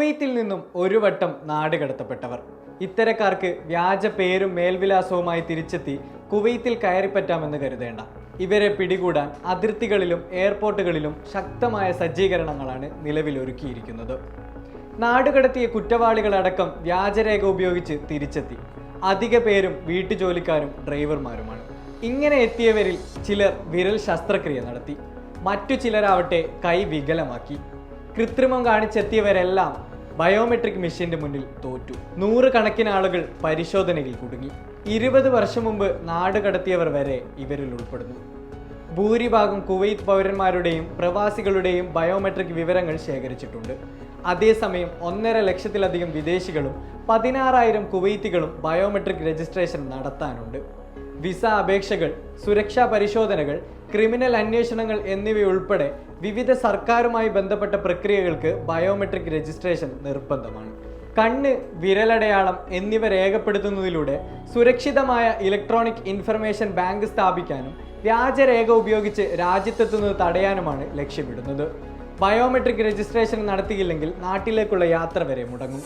കുവൈത്തിൽ നിന്നും ഒരു വട്ടം നാട് കടത്തപ്പെട്ടവർ. ഇത്തരക്കാർക്ക് വ്യാജ പേരും മേൽവിലാസവുമായി തിരിച്ചെത്തി കുവൈത്തിൽ കയറിപ്പറ്റാമെന്ന് കരുതേണ്ട. ഇവരെ പിടികൂടാൻ അതിർത്തികളിലും എയർപോർട്ടുകളിലും ശക്തമായ സജ്ജീകരണങ്ങളാണ് നിലവിലൊരുക്കിയിരിക്കുന്നത്. നാടുകടത്തിയ കുറ്റവാളികളടക്കം വ്യാജരേഖ ഉപയോഗിച്ച് തിരിച്ചെത്തി. അധിക പേരും വീട്ടുജോലിക്കാരും ഡ്രൈവർമാരുമാണ്. ഇങ്ങനെ എത്തിയവരിൽ ചിലർ വിരൽ ശസ്ത്രക്രിയ നടത്തി. മറ്റു ചിലരാവട്ടെ കൈ വികലമാക്കി. കൃത്രിമം കാണിച്ചെത്തിയവരെല്ലാം ബയോമെട്രിക് മെഷീന്റെ മുന്നിൽ തോറ്റു. നൂറുകണക്കിന് ആളുകൾ പരിശോധനയിൽ കുടുങ്ങി. ഇരുപത് വർഷം മുമ്പ് നാട് കടത്തിയവർ വരെ ഇവരിൽ ഉൾപ്പെടുന്നു. ഭൂരിഭാഗം കുവൈത്ത് പൗരന്മാരുടെയും പ്രവാസികളുടെയും ബയോമെട്രിക് വിവരങ്ങൾ ശേഖരിച്ചിട്ടുണ്ട്. അതേസമയം ഒന്നര ലക്ഷത്തിലധികം വിദേശികളും പതിനാറായിരം കുവൈത്തികളും ബയോമെട്രിക് രജിസ്ട്രേഷൻ നടത്താനുണ്ട്. വിസ അപേക്ഷകൾ സുരക്ഷാ പരിശോധനകൾ ക്രിമിനൽ അന്വേഷണങ്ങൾ എന്നിവയുൾപ്പെടെ വിവിധ സർക്കാരുമായി ബന്ധപ്പെട്ട പ്രക്രിയകൾക്ക് ബയോമെട്രിക് രജിസ്ട്രേഷൻ നിർബന്ധമാണ്. കണ്ണ് വിരലടയാളം എന്നിവ രേഖപ്പെടുത്തുന്നതിലൂടെ സുരക്ഷിതമായ ഇലക്ട്രോണിക് ഇൻഫർമേഷൻ ബാങ്ക് സ്ഥാപിക്കാനും വ്യാജരേഖ ഉപയോഗിച്ച് രാജ്യത്തെത്തുന്നത് തടയാനുമാണ് ലക്ഷ്യമിടുന്നത്. ബയോമെട്രിക് രജിസ്ട്രേഷൻ നടത്തിയില്ലെങ്കിൽ നാട്ടിലേക്കുള്ള യാത്ര വരെ മുടങ്ങും.